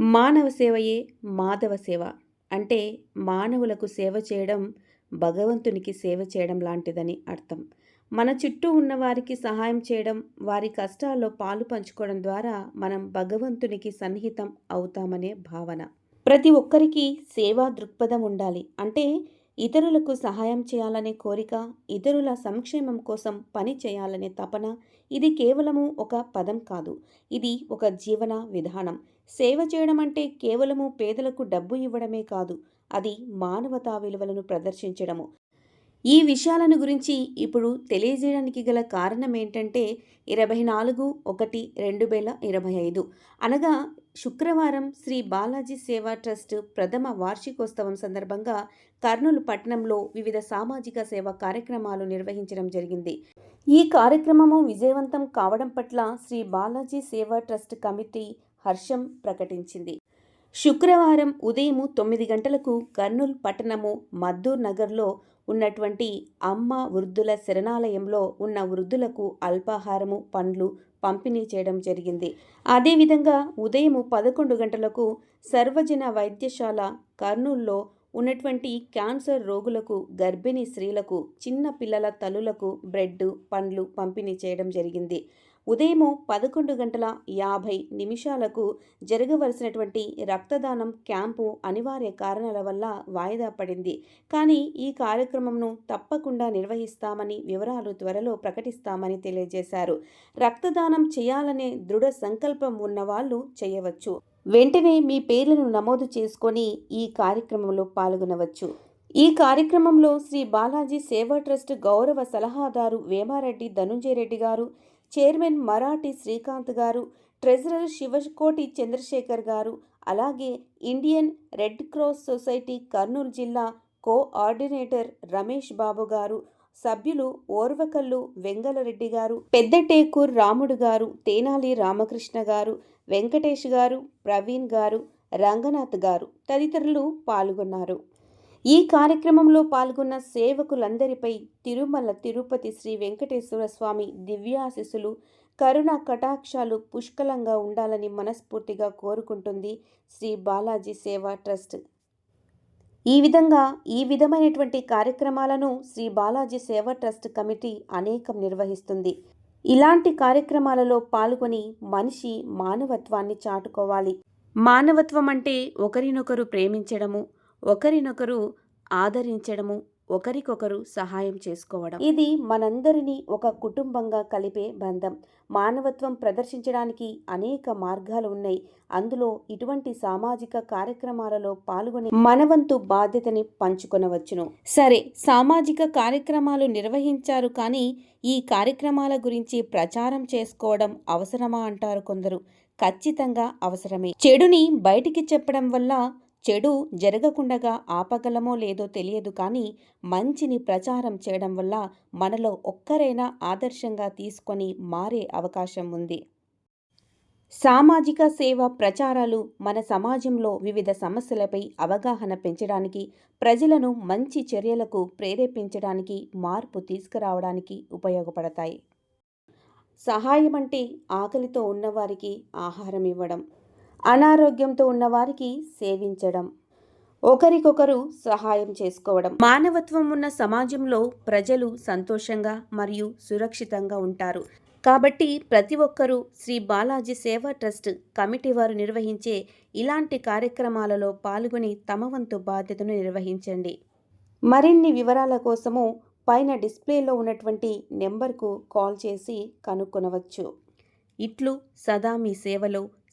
మానవ సేవయే మాధవ సేవ. అంటే మానవులకు సేవ చేయడం భగవంతునికి సేవ చేయడం లాంటిదని అర్థం. మన చుట్టూ ఉన్న వారికి సహాయం చేయడం వారి కష్టాల్లో పాలు పంచుకోవడం ద్వారా మనం భగవంతునికి సన్నిహితం అవుతామనే భావన. ప్రతి ఒక్కరికి సేవా దృక్పథం ఉండాలి. అంటే ఇతరులకు సహాయం చేయాలనే కోరిక ఇతరుల సంక్షేమం కోసం పని చేయాలనే తపన ఇది కేవలము ఒక పదం కాదు. ఇది ఒక జీవన విధానం. సేవ చేయడం అంటే కేవలము పేదలకు డబ్బు ఇవ్వడమే కాదు అది మానవతా విలువలను ప్రదర్శించడము. ఈ విషయాలను గురించి ఇప్పుడు తెలియజేయడానికి గల కారణం ఏంటంటే ఇరవై నాలుగు ఒకటి రెండు వేల ఇరవై ఐదు. అనగా శుక్రవారం శ్రీ బాలాజీ సేవా ట్రస్ట్ ప్రథమ వార్షికోత్సవం సందర్భంగా కర్నూలు పట్టణంలో వివిధ సామాజిక సేవా కార్యక్రమాలు నిర్వహించడం జరిగింది. ఈ కార్యక్రమము విజయవంతం కావడం పట్ల శ్రీ బాలాజీ సేవా ట్రస్ట్ కమిటీ హర్షం ప్రకటించింది. శుక్రవారం ఉదయం తొమ్మిది గంటలకు కర్నూలు పట్టణము మద్దూర్ నగర్లో ఉన్నటువంటి అమ్మ వృద్ధుల శరణాలయంలో ఉన్న వృద్ధులకు అల్పాహారము పండ్లు పంపిణీ చేయడం జరిగింది. అదేవిధంగా ఉదయం పదకొండు గంటలకు సర్వజన వైద్యశాల కర్నూల్లో ఉన్నటువంటి క్యాన్సర్ రోగులకు గర్భిణీ స్త్రీలకు చిన్న పిల్లల తల్లులకు బ్రెడ్ పండ్లు పంపిణీ చేయడం జరిగింది. ఉదయం పదకొండు గంటల యాభై నిమిషాలకు జరగవలసినటువంటి రక్తదానం క్యాంపు అనివార్య కారణాల వల్ల వాయిదా పడింది. కానీ ఈ కార్యక్రమంను తప్పకుండా నిర్వహిస్తామని వివరాలు త్వరలో ప్రకటిస్తామని తెలియజేశారు. రక్తదానం చేయాలనే దృఢ సంకల్పం ఉన్నవాళ్ళు చేయవచ్చు. వెంటనే మీ పేర్లను నమోదు చేసుకొని ఈ కార్యక్రమంలో పాల్గొనవచ్చు. ఈ కార్యక్రమంలో శ్రీ బాలాజీ సేవా ట్రస్ట్ గౌరవ సలహాదారు వేమారెడ్డి ధనుంజయ రెడ్డి గారు చైర్మన్ మరాఠీ శ్రీకాంత్ గారు ట్రెజరర్ శివకోటి చంద్రశేఖర్ గారు అలాగే Indian red cross society Kurnool జిల్లా కోఆర్డినేటర్ రమేష్ బాబు గారు సభ్యులు ఓర్వకల్లు వెంగళరెడ్డి గారు పెద్దటేకూర్ రాముడు గారు తేనాలి రామకృష్ణ గారు వెంకటేష్ గారు ప్రవీణ్ గారు రంగనాథ్ గారు తదితరులు పాల్గొన్నారు. ఈ కార్యక్రమంలో పాల్గొన్న సేవకులందరిపై తిరుమల తిరుపతి శ్రీ వెంకటేశ్వర స్వామి దివ్యాశిస్సులు కరుణ కటాక్షాలు పుష్కలంగా ఉండాలని మనస్ఫూర్తిగా కోరుకుంటుంది శ్రీ బాలాజీ సేవా ట్రస్ట్. ఈ విధంగా ఈ విధమైనటువంటి కార్యక్రమాలను శ్రీ బాలాజీ సేవా ట్రస్ట్ కమిటీ అనేకం నిర్వహిస్తుంది. ఇలాంటి కార్యక్రమాలలో పాల్గొని మనిషి మానవత్వాన్ని చాటుకోవాలి. మానవత్వం అంటే ఒకరినొకరు ప్రేమించడము ఒకరినొకరు ఆదరించడము ఒకరికొకరు సహాయం చేసుకోవడం. ఇది మనందరినీ ఒక కుటుంబంగా కలిపే బంధం. మానవత్వం ప్రదర్శించడానికి అనేక మార్గాలు ఉన్నాయి. అందులో ఇటువంటి సామాజిక కార్యక్రమాలలో పాల్గొని మనవంతు బాధ్యతని పంచుకొనవచ్చును. సరే సామాజిక కార్యక్రమాలు నిర్వహించారు కానీ ఈ కార్యక్రమాల గురించి ప్రచారం చేసుకోవడం అవసరమా అంటారు కొందరు. ఖచ్చితంగా అవసరమే. చెడుని బయటికి చెప్పడం వల్ల చెడు జరగకుండగా ఆపగలమో లేదో తెలియదు కానీ మంచిని ప్రచారం చేయడం వల్ల మనలో ఒక్కరైనా ఆదర్శంగా తీసుకొని మారే అవకాశం ఉంది. సామాజిక సేవ ప్రచారాలు మన సమాజంలో వివిధ సమస్యలపై అవగాహన పెంచడానికి ప్రజలను మంచి చర్యలకు ప్రేరేపించడానికి మార్పు తీసుకురావడానికి ఉపయోగపడతాయి. సహాయం అంటే ఆకలితో ఉన్నవారికి ఆహారం ఇవ్వడం అనారోగ్యంతో ఉన్నవారికి సేవించడం ఒకరికొకరు సహాయం చేసుకోవడం. మానవత్వం ఉన్న సమాజంలో ప్రజలు సంతోషంగా మరియు సురక్షితంగా ఉంటారు. కాబట్టి ప్రతి ఒక్కరూ శ్రీ బాలాజీ సేవా ట్రస్ట్ కమిటీ వారు నిర్వహించే ఇలాంటి కార్యక్రమాలలో పాల్గొని తమ వంతు బాధ్యతను నిర్వహించండి. మరిన్ని వివరాల కోసము పైన డిస్ప్లేలో ఉన్నటువంటి నెంబర్కు కాల్ చేసి కనుక్కొనవచ్చు. ఇట్లు సదా మీ సేవలో